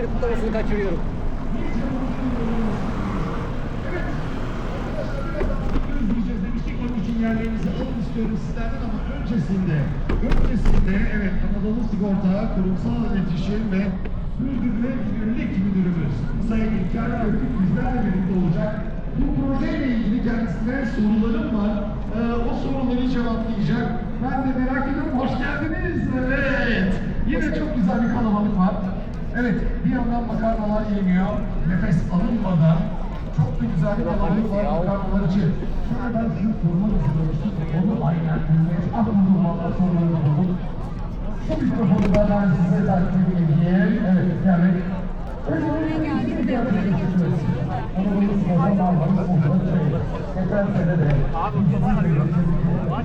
günü. Doğum günü kutlamasını kaçırıyorum. yerlerinizi alın istiyorum sizlerden ama öncesinde, öncesinde evet Anadolu Sigorta Kurumsal İletişim ve Sürdürülebilir Müdürlük Müdürümüz Sayın İlker Gökük bizlerle birlikte olacak. Bu projeyle ilgili kendisine sorularım var. Ee, o soruları cevaplayacak. Ben de merak ediyorum. Hoş geldiniz. Evet. Yine çok güzel bir kalabalık var. Evet, bir yandan makarnalar yeniyor. Nefes alınmadan çok da güzel bir kalabalık var makarnalar için. Şöyle ben sizin sormak istemiştim. Onu aynen dinleyin. Aklımda valla sorularını buldum. Şu mikrofonu da ben size takdim edeyim. Evet, yani. Anadolu Spor'dan Marmaris Spor'dan şey. Geçen sene de.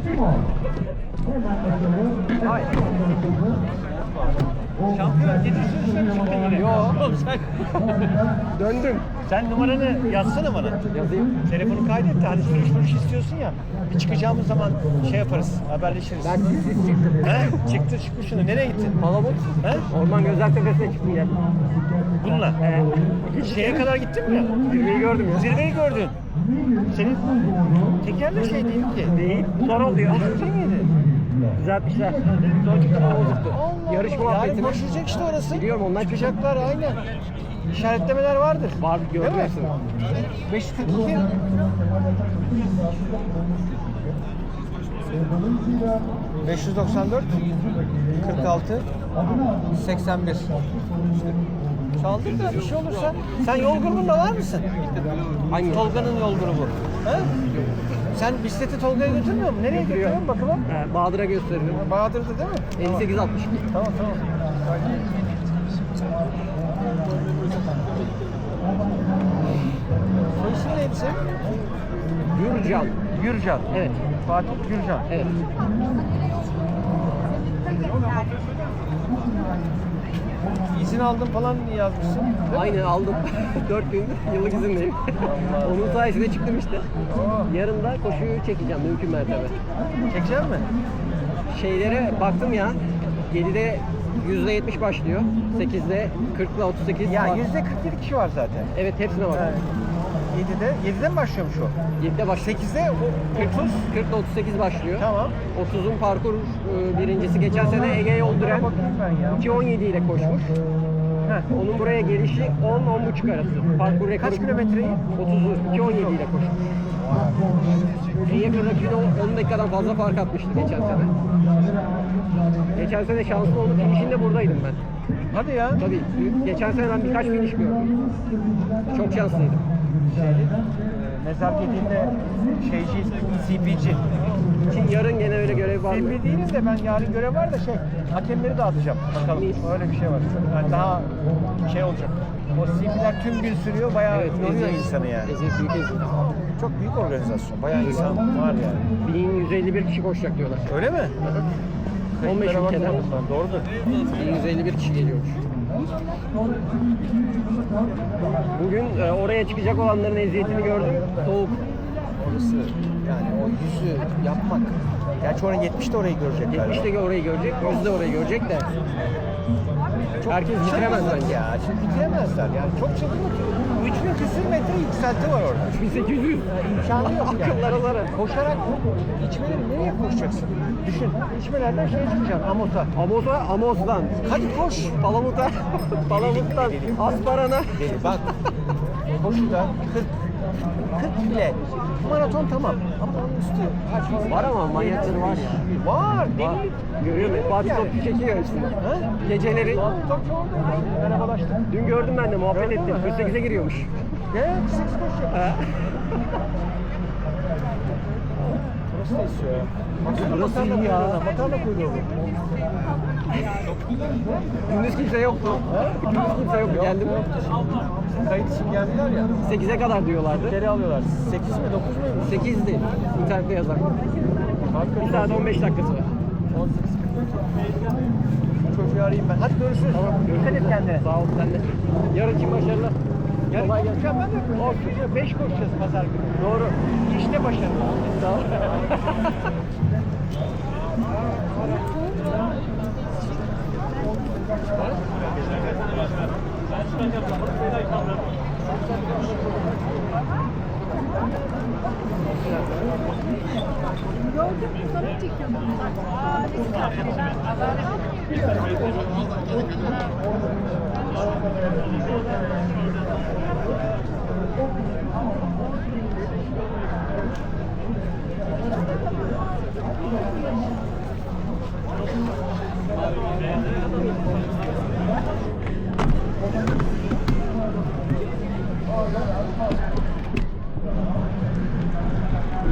Kim o? Hemen bakalım. Hayır. Şampiyon geçişini çıktı yine. Yo. Oğlum sen, Döndüm. sen numaranı yazsana bana. Yazayım. Telefonu kaydet de hani sürüş sürüş istiyorsun ya. Bir çıkacağımız zaman şey yaparız, haberleşiriz. Ben siz çıktım. He? Çıktı çıkmış şunu. Nereye gittin? Palamut. He? Orman Gözler Tepesi'ne çıktım ya. Bununla. Şeye kadar gittin mi? Zirveyi gördüm ya. Zirveyi gördün. Senin tekerle şey değil ki. Değil. Zor oldu ya. Değil miydi? Düzeltmişler. Çıktı bozuktu. Yarış Yarın muhabbetini. koşulacak işte orası. Biliyorum, ondan Çıkacaklar aynen. İşaretlemeler vardır. Var gördüm hepsini. 542 594 46 81 Çaldır da bir şey olursa sen yol grubunda var mısın? Hangi? Tolga'nın yol grubu. He? Sen bisikleti Tolga'ya götürmüyor musun? Nereye götürüyorsun bakalım? He, Bahadır'a gösteriyorum. Bahadır'da değil mi? 58 60. Tamam tamam. Soy isim neydi senin? Gürcan. Gürcan. Evet. Fatih Gürcan. Evet. İzin aldım falan yazmışsın. Aynı aldım. 4 gün yıllık izindeyim. Onun sayesinde çıktım işte. Yarın da koşuyu çekeceğim mümkün mertebe. Çekecek mi? Şeylere baktım ya. 7'de %70 başlıyor. 8'de 40 ile 38 Ya var. yüzde 47 kişi var zaten. Evet hepsine bak. Evet. 7'de, 7'de mi başlıyormuş o? 7'de başlıyor. 8'de o 30. 40 ile 38 başlıyor. Tamam. 30'un parkur e, birincisi geçen sene Ege Yolduren Bakayım ben ya. 2.17 ile koşmuş. Heh. Onun buraya gelişi 10-10.5 arası. Parkur rekoru Kaç kilometreyi? 30'u 2.17 ile koşmuş. En yakın rakibi 10 dakikadan fazla fark atmıştı geçen sene. Geçen sene şanslı olduk. Finişinde buradaydım ben. Hadi ya. Tabii. Geçen sene ben birkaç finish gördüm. Çok şanslıydım. Ee, Nezaketinde şeyci, CP'ci. Şimdi yarın gene öyle görev var mı? CP değiliz de ben yarın görev var da şey, hakemleri dağıtacağım. Bakalım. Öyle bir şey var. Yani daha şey olacak. O CP'ler tüm gün sürüyor, bayağı yoruyor eziyet. insanı yani. Eziyet, büyük eziyet. Çok büyük organizasyon. Bayağı insan var yani. 1151 kişi koşacak diyorlar. Öyle mi? 15 Kayıtlara ülkeden. Doğrudur. 1151 kişi geliyormuş. Bugün e, oraya çıkacak olanların eziyetini gördüm. Soğuk. Orası yani o yüzü yapmak. Gerçi oraya 70 de orayı görecekler. 70 de orayı görecek, 100 de orayı görecek de. Herkes bitiremez bence. Ya şimdi bitiremezler yani. Çok çabuk. 3000 küsür metre yükselti var orada. 1800. İmkanı yok yani. Akıllara zarar. Koşarak içmeleri nereye koşacaksın? Düşün. İçmelerden şeye çıkacaksın. Amos'a. Amos'a, Amos'tan. Hadi koş. Palamut'a, Palamut'tan, Asparan'a. Bak. Koşuda 40 40 bile. Maraton tamam. Ama onun üstü. Var ama manyakları var ya. Var. Delilik. Görüyorum. Delilik Fatih yani. Topçu çekiyor işte. Ha? Geceleri. Çok orada. Merhabalaştık. Dün gördüm ben de muhabbet Gördün ettim. Ha. 48'e giriyormuş. Ne? Seks koşuyor. Ha. Burası da istiyor ya. Burası iyi ya. Makarna kuyruğu. Gündüz kimse yoktu. Gündüz kimse yoktu. Geldim. Kayıt için geldiler ya. 8'e kadar diyorlardı. Geri alıyorlar. 8 mi 9 mu? 8'di. İnternette. Hakikaten. 1 saat 15 dakikası var. 18 Çocuğu arayayım ben. Hadi görüşürüz. Tamam. Dikkat et kendine. Sağ ol sen de. Yarın için başarılar. Yarın Kolay gelsin. koşacağım ben de. Çocuğa 5 koşacağız pazar günü. Doğru. İşte başarılı. Sağ ol.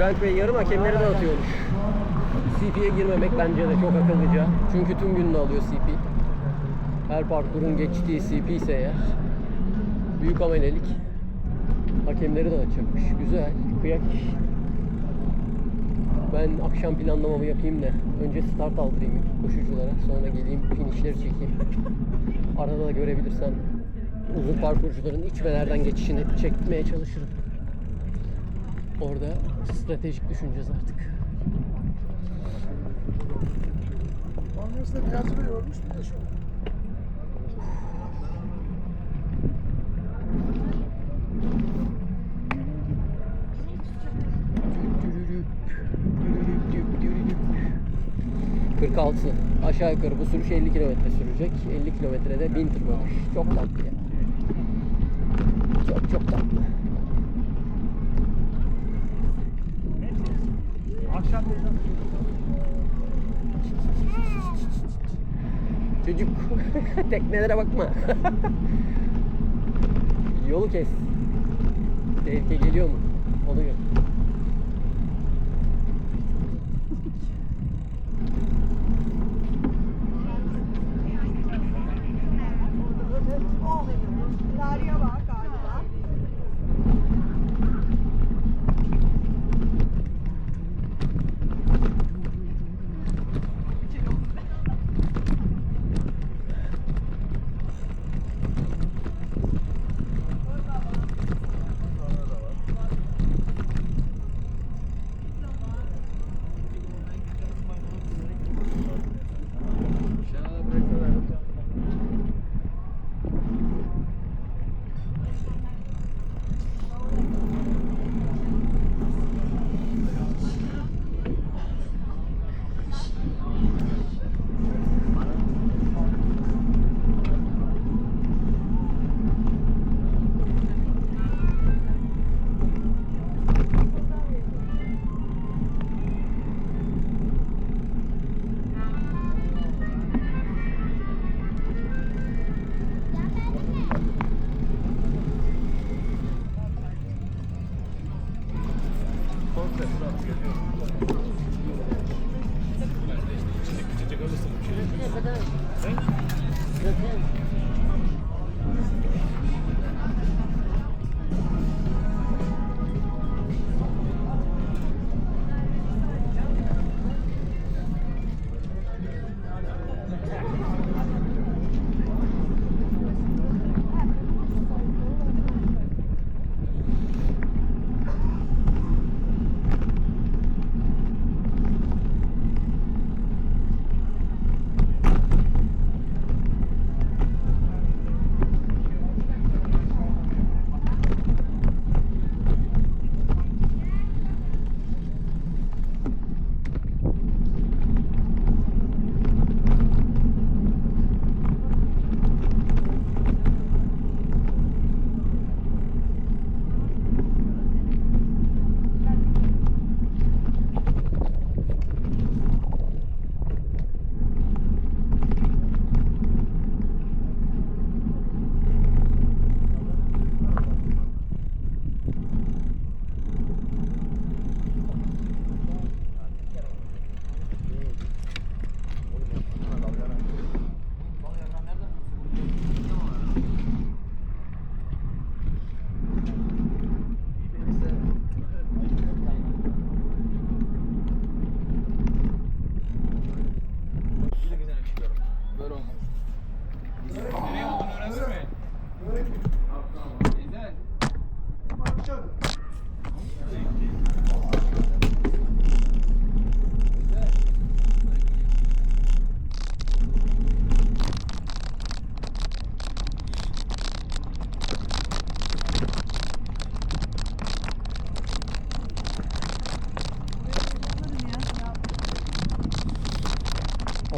Bülent Bey yarım hakemleri dağıtıyormuş. CP'ye girmemek bence de çok akıllıca. Çünkü tüm gününü alıyor CP. Her parkurun geçtiği CP ise eğer. Büyük amelelik. Hakemleri dağıtacakmış. Güzel. Kıyak. Ben akşam planlamamı yapayım da önce start aldırayım koşuculara. Sonra geleyim finişleri çekeyim. Arada da görebilirsem uzun parkurcuların içmelerden geçişini çekmeye çalışırım. Orada stratejik düşüneceğiz artık. Kongreste Niyazi Bey ölmüş mü yaşıyor? 46. Aşağı yukarı bu sürüş 50 kilometre sürecek. 50 kilometrede 1000 tırmanış. Çok tatlı ya. Çok çok tatlı. teknelere bakma. Yolu kes. Tehlike geliyor mu? Onu gör. Thank you.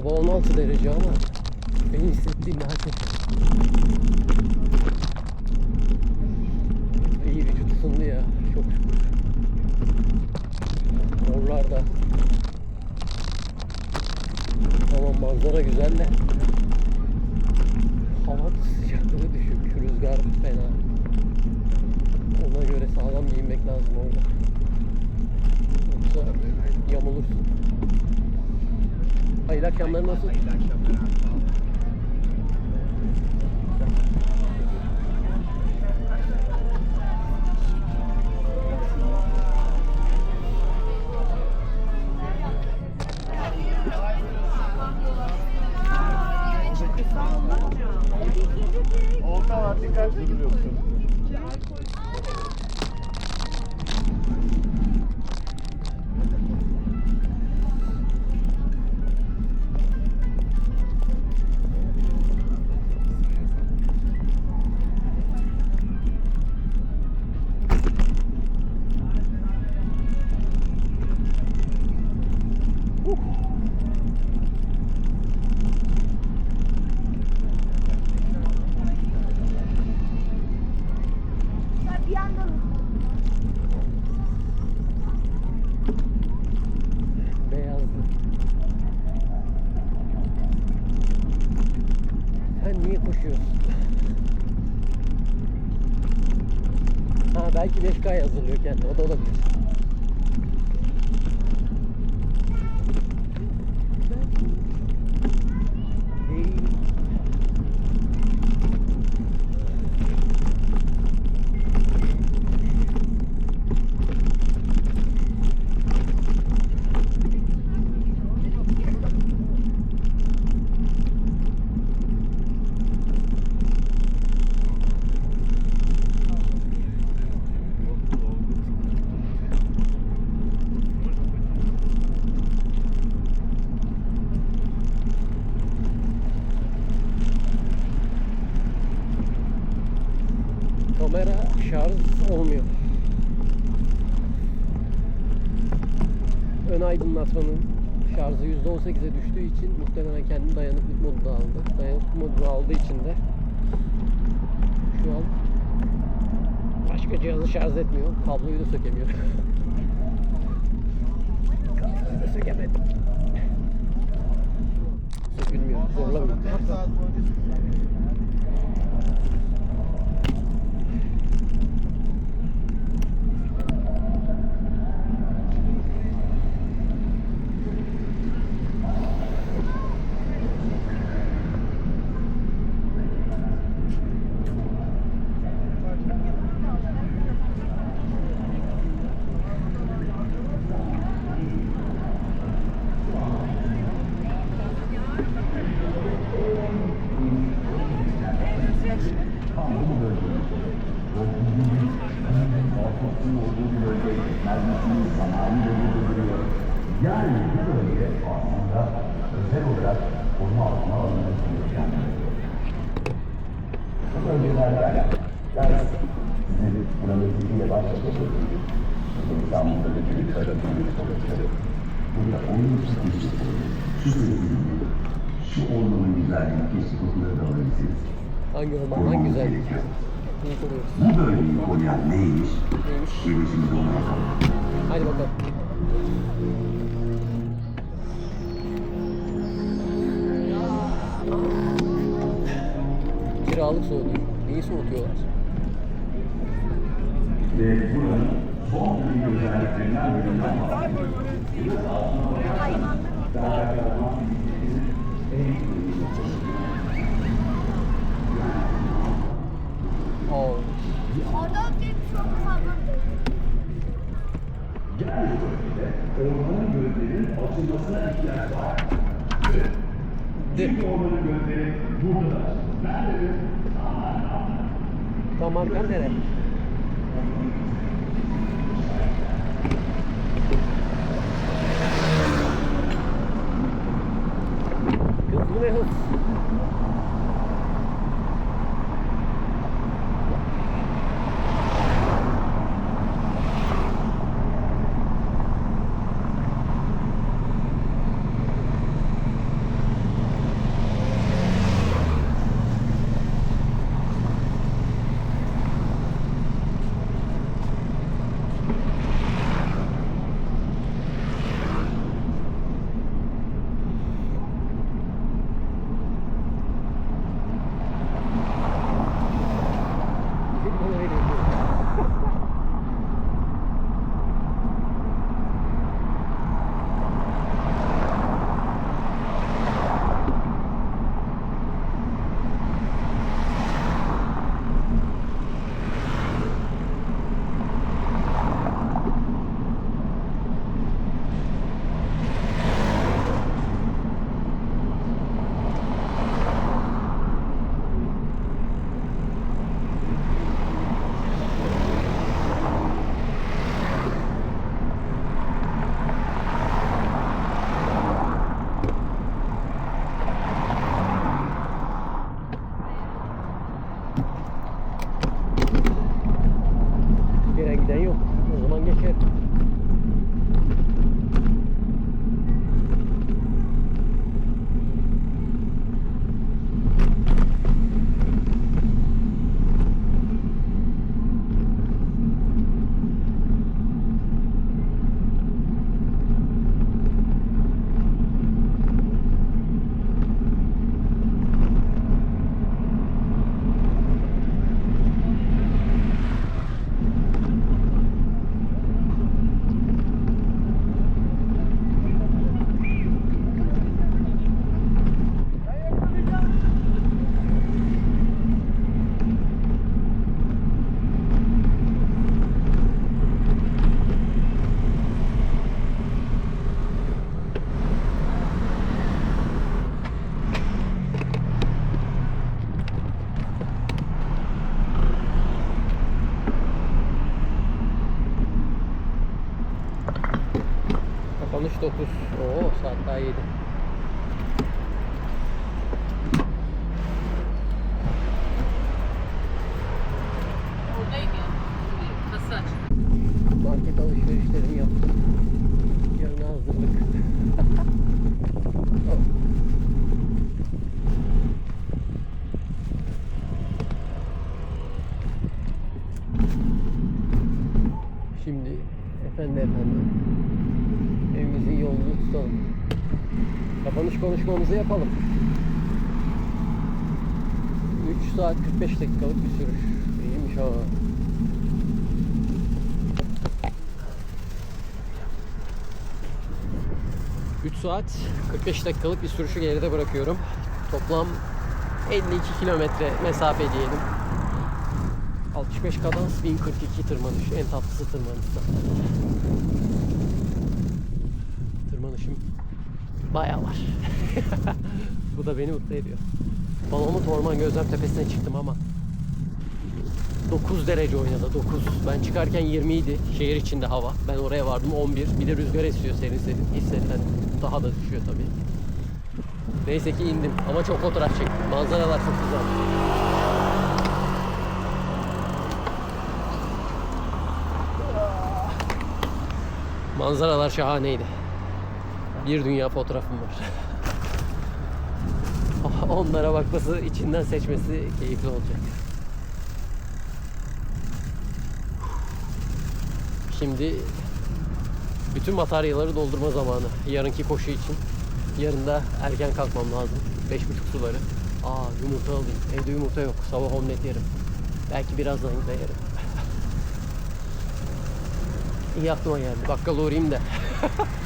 16 derece ama benim hissettiğim daha kötü. İyi vücut ısındı ya. Çok şükür. Oralarda. Tamam manzara güzel de hava sıcaklığı düşük. Rüzgar fena. Ona göre sağlam giyinmek lazım orada. Yoksa yamulursun. Hayırlı akşamlar nasıl? Olta 该也是刘建多多的名字。Aydınlatmanın şarjı %18'e düştüğü için muhtemelen kendi dayanıklık modunu aldı. Dayanıklık modunu aldığı için de şu an başka cihazı şarj etmiyor. Kabloyu da sökemiyor. Kabloyu da sökemedim. Sökülmüyor. Zorlamıyor. Yani bu bölge aslında özel olarak koruma altına alınması gereken bir bölge. Bu bölgelerden yani sizin sizinle başladığınız İstanbul'da da bir tarafı Burada onun stratejisi, şu şu ormanın güzelliği keşke kokuları da alabilseniz. Hangi orman, hangi güzellik? Bu bölgeyi koruyan neymiş? Neymiş? Gelin şimdi onu yapalım. Hadi bakalım. Kiralık soğutuyor. Neyi soğutuyorlar? Ve buranın son özelliklerinden birinden Oo. adam gibi çok fazla Gel bu bölgede ormanın gözlerinin açılmasına ihtiyaç var. Dip. Çünkü ormanın gözleri buradalar. Ben de Tam arkan 13.9. Oo saat daha 7. Konuşmamızı yapalım. 3 saat 45 dakikalık bir sürüş. İyiymiş ha. Üç saat 45 dakikalık bir sürüşü geride bırakıyorum. Toplam 52 kilometre mesafe diyelim. 65 kadans 1042 tırmanış. En tatlısı tırmanış. Bayağı var. Bu da beni mutlu ediyor. Balonlu Orman Gözlem Tepesi'ne çıktım ama 9 derece oynadı 9. Ben çıkarken 20 idi şehir içinde hava. Ben oraya vardım 11. Bir de rüzgar esiyor serin serin. Hissedilen daha da düşüyor tabii. Neyse ki indim ama çok fotoğraf çektim. Manzaralar çok güzel. Manzaralar şahaneydi. Bir dünya fotoğrafım var. Onlara bakması, içinden seçmesi keyifli olacak. Şimdi bütün bataryaları doldurma zamanı. Yarınki koşu için. Yarın da erken kalkmam lazım. Beş buçuk suları. Aa yumurta alayım. Evde yumurta yok. Sabah omlet yerim. Belki birazdan da yerim. İyi aklıma geldi. Bakkala uğrayayım da.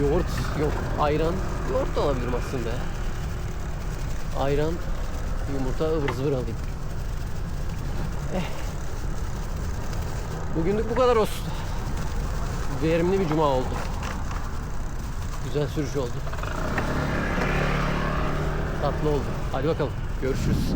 Yoğurt yok. Ayran. Yoğurt da alabilirim aslında. Ayran, yumurta ıvır zıvır alayım. Bugünlük bu kadar olsun. Verimli bir cuma oldu. Güzel sürüş oldu. Tatlı oldu. Hadi bakalım. Görüşürüz.